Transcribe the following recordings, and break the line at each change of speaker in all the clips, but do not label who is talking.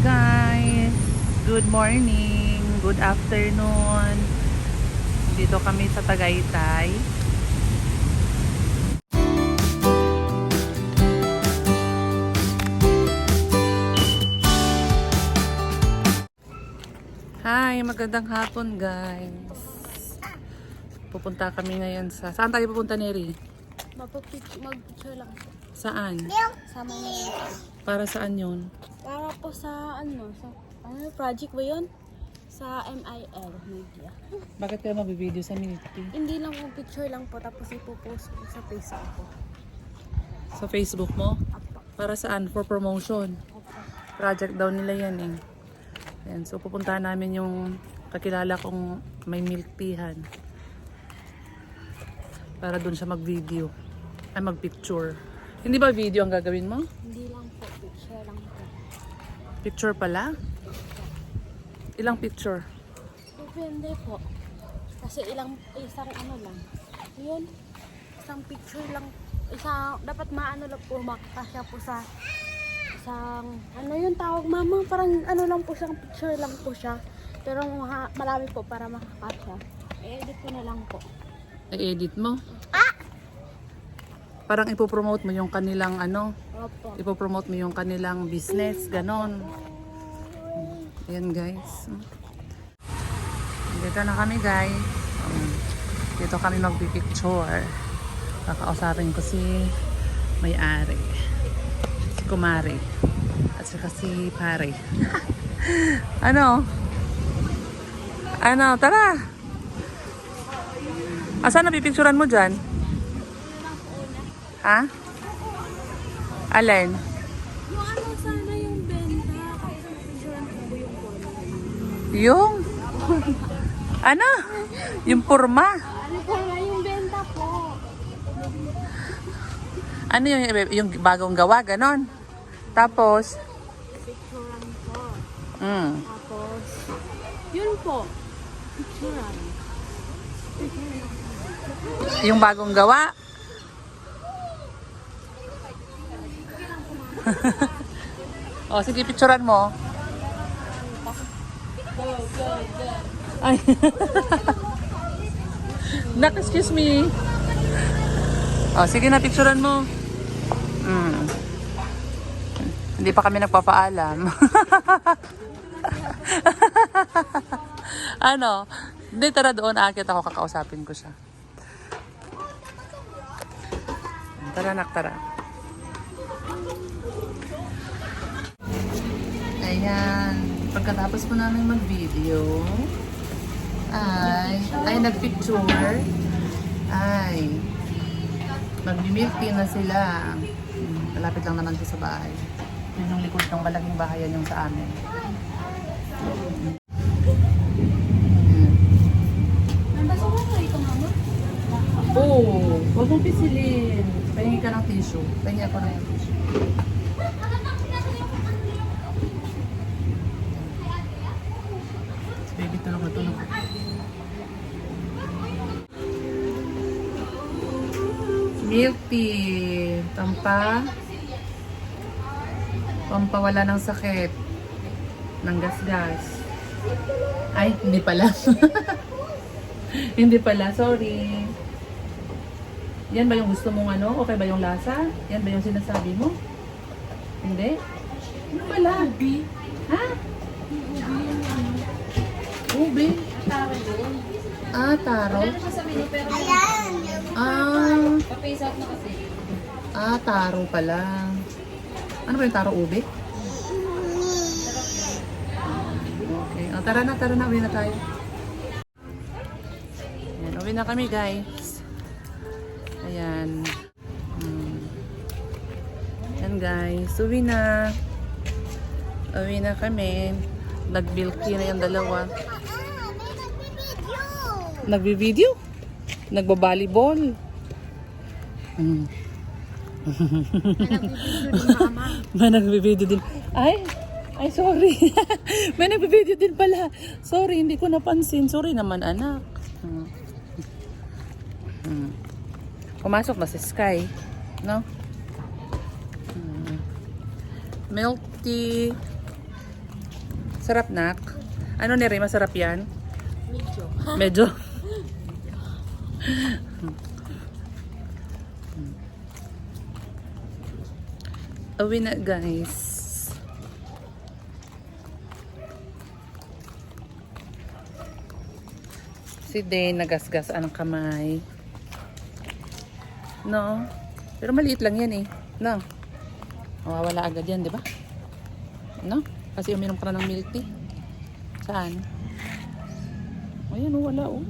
Guys! Good morning, good afternoon. Dito kami sa Tagaytay. Hi, magandang hapon guys. Pupunta kami ngayon sa... Saan tayo pupunta, Neri?
Mag-picture lang.
Saan?
Sa mga,
Para saan yun?
para po sa ano, sa, ano, project ba yun? Sa MIL Media.
Bakit kayo mabibideo sa Milky?
Hindi lang po picture lang po, tapos ipopost po sa Facebook po.
Sa Facebook mo?
Apo.
Para saan? For promotion.
Apo.
Project daw nila yan eh. Yan, so pupuntahan namin yung kakilala kong may milk teahan. Para doon siya mag-video. Ay, mag-picture. Hindi ba video ang gagawin mo?
Hindi lang po, picture lang po.
Picture pala? Ilang picture?
Depende po. Kasi ilang, isang ano lang. Yun, isang picture lang. Isang, dapat maano lang po, makakasya po sa isang, ano yung tawag mama? Parang ano lang po siyang picture lang po siya. Pero maha, marami po para makakasya. I-edit ko na lang po.
I-edit mo? Parang ipopromote mo yung kanilang ano,
Opo.
ipopromote mo yung kanilang business, ganon. Ayan guys. Dito na kami guys. Um, Dito kami magpipicture. Kakausapin ko si may-ari. Si Kumari. At saka si Pare. ano? Ano? Tara! Asan na pipicturan mo dyan? Ha? Alin?
Yung ano sana yung benta, kasi ko po yung forma.
Yung? ano? Yung purma?
Ano na yung benta po?
Ano yung, yung bagong gawa, ganon? Tapos,
Picturean po.
mm,
Tapos, yun po. Picturean.
yung bagong gawa. o, sige, picturean mo. Ay. Nak, excuse me. O, sige na, picturean mo. Mm. Hindi pa kami nagpapaalam. ano? Hindi, tara doon. Akit ako, kakausapin ko siya. Tara, nak, tara. Ayan. Pagkatapos po namin mag-video, ay, ay, nag-picture, ay, mag-milk na sila. Malapit lang naman to sa bahay. Yun yung likod ng malaking bahayan yung sa amin. Oo, oh, huwag mong pisilin. Pahingi ka ng tissue. Pahingi ako ng tissue. Milk tea. Pampa. Pampawala ng sakit. Ng gasgas. Ay, hindi pala. Hindi pala, sorry. Yan ba yung gusto mong ano? Okay ba yung lasa? Yan ba yung sinasabi mo? Hindi? Ano pala? Ubi. Ha? Ubi.
Yun.
Ah, taro.
Siya sa menu pero
Ah,
pa-face out na kasi.
ah, taro pala. Ano ba yung taro ubi? Okay. Oh, tara na, tara na. Uwi na tayo. Ayan, uwi na kami guys. Ayan. Hmm. Ayan guys, uwi na. Uwi na kami. Nag-bilky na yung dalawa. Nagbi-video? Nagba-volleyball?
Mama.
May nagbe-video din. Ay, ay sorry. May nagbe-video din pala. Sorry, hindi ko napansin. Sorry naman anak. Hmm. Hmm. Pumasok ba si Sky? No? Hmm. Milk tea. Sarap nak. Ano ni Ray, masarap yan?
Medyo.
Medyo. Uwi na guys. Si Dane nagasgas ang kamay. No? Pero maliit lang yan eh. No? Mawawala agad yan, di ba? No? Kasi uminom ka na ng milk tea. Saan? Ayan, wala oh.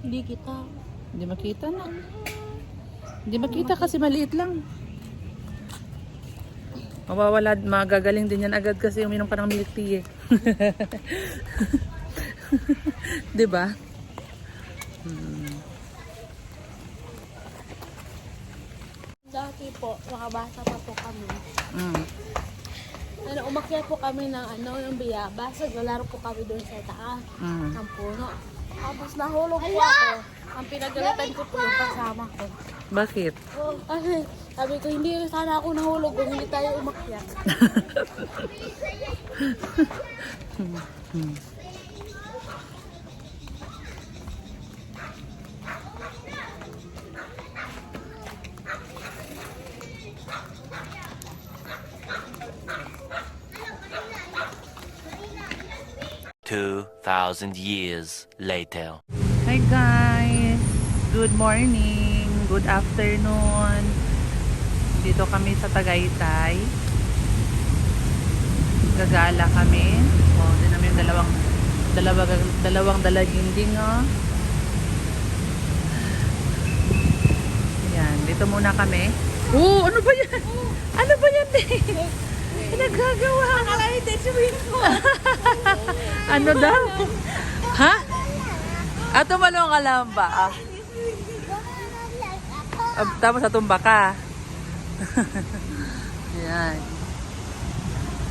Hindi kita.
Hindi makita na. Hindi makita kasi maliit lang. Mawawala, magagaling din yan agad kasi uminom ka ng milk tea eh. 'Di ba?
Dati po, makabasa pa po kami.
Mm.
Ano, umakyat po kami ng ano, yung biyabas. Naglalaro po kami doon sa taas
Mm.
ng puno. Tapos nahulog po ako. Ang pinagalitan ko po yung kasama ko.
Bakit?
Kasi sabi ko, hindi sana ako nahulog kung hindi tayo umakyat.
Two thousand years later.
Hi guys! Good morning! Good afternoon! Dito kami sa Tagaytay. Gagala kami. Oh, din namin yung dalawang dalawang, dalawang dalaginding oh. Yan, dito muna kami. Oo, ano ba yan? Ano ba yan eh? Nagagawa. Akala hindi ko. ano daw? Ha? Ah, tumalong ka lang ba? Ah. Ah, tapos natumba ka. Yan.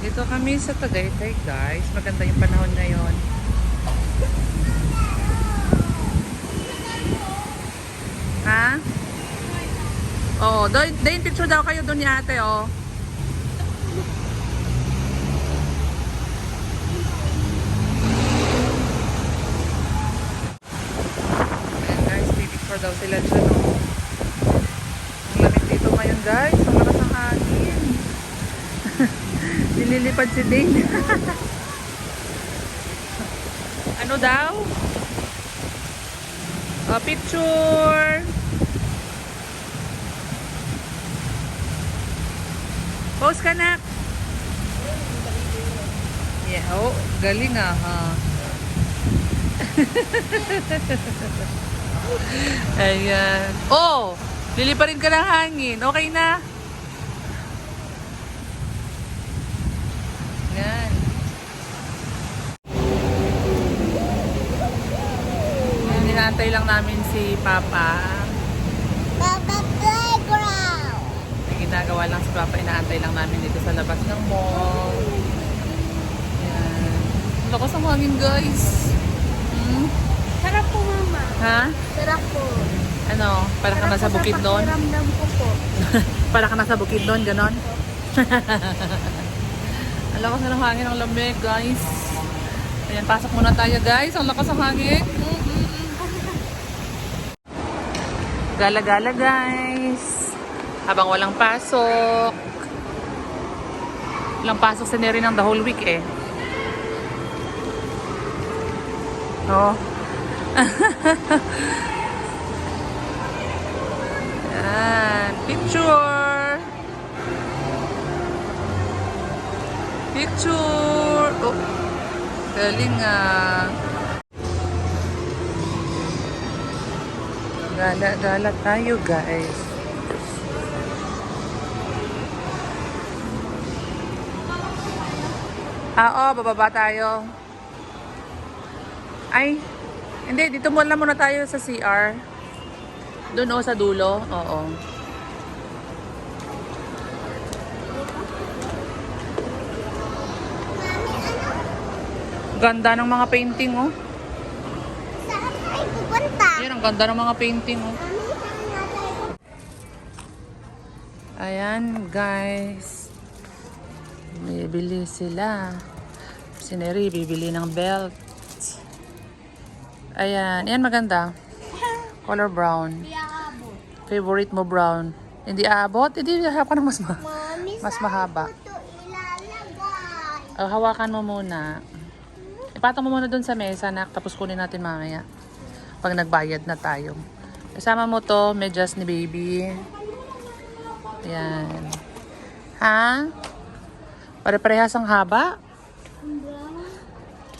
Dito kami sa Tagaytay, guys. Maganda yung panahon ngayon. Ha? Oo, doon, doon picture daw kayo doon ni ate, oh. Ayan daw sila dyan, oh. Ang lamig dito ngayon guys, ang lakas ng hangin. Nililipad si Dane. ano daw? Oh, picture! Pose ka na! Yeah, oh, galing ah. Ayan. Oh, liliparin ka ng hangin. Okay na? Yan. Yan, Hinantay lang namin si Papa.
Papa Playground!
May ginagawa lang si Papa. Inaantay lang namin dito sa labas ng mall. Yan. Lakas ang hangin, guys. Hmm?
Sarap po, mama.
Ha?
Sarap po.
Ano? Para ka nasa bukid doon?
Ramdam ko po.
Para ka nasa bukid doon, ganon? Ang lakas ng hangin, ang lamig, guys. Ayan, pasok muna tayo, guys. Ang lakas ng hangin. Gala-gala, guys. Habang walang pasok. Walang pasok sa Neri ng the whole week, eh. Oh. Yan. Picture. Picture. Oh. Galing ah. Gala-gala tayo guys. Ah, oh, bababa tayo. Ay, hindi, dito muna muna tayo sa CR. Doon o sa dulo. Oo. Ganda ng mga painting oh.
Saan tayo pupunta?
Yan, ang ganda ng mga painting oh. Ayan, guys. Bibili sila. Si Neri, bibili ng belt. Ayan. Ayan, maganda. Color brown. Favorite mo brown. Hindi aabot? Hindi, harap ka ng mas, ma
Mami,
mas mahaba. Oh, hawakan mo muna. Ipatong mo muna dun sa mesa, nak. Tapos kunin natin mamaya. Pag nagbayad na tayo. Kasama mo to, medyas ni baby. Ayan. Ha? Pare-parehas ang haba?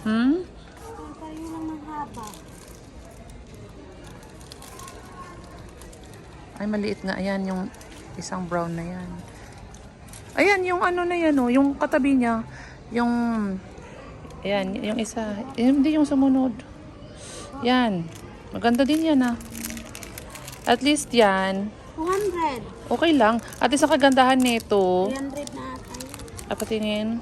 Hmm? Ay, maliit nga. Ayan, yung isang brown na yan. Ayan, yung ano na yan, oh. Yung katabi niya. Yung... Ayan, yung isa. Eh, hindi yung sumunod. Yan. Maganda din yan, ah. At least yan.
200.
Okay lang. At least ang kagandahan nito.
300 na ata.
Apatingin.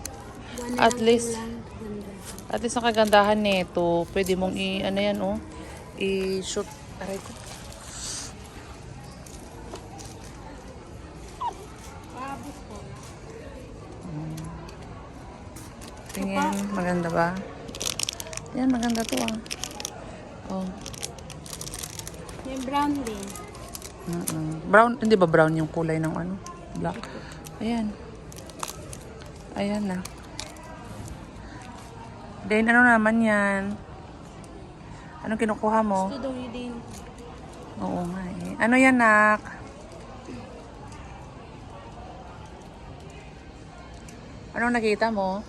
At least,
kulang, 200.
at least ang kagandahan nito, pwede mong i, ano yan, oh. I-shoot. Aray ko. Tingin, maganda ba? Yan, maganda to ah. Oh.
May brown din.
mm Brown, hindi ba brown yung kulay ng ano? Black. Ayan. Ayan na. Then, ano naman yan? Anong kinukuha mo?
Gusto daw yun din.
Oo nga eh. Ano yan, nak? Anong nakita mo?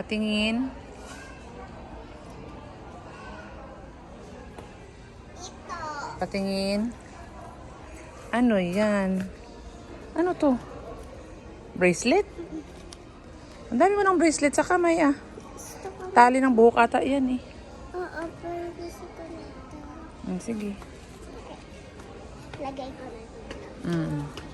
Patingin. Patingin. Ano yan? Ano to? Bracelet? Ang dami mo ng bracelet sa kamay ah. Tali ng buhok ata yan eh.
Oo, pero gusto ko na ito.
Mm, sige.
Lagay ko na dito.
Mm.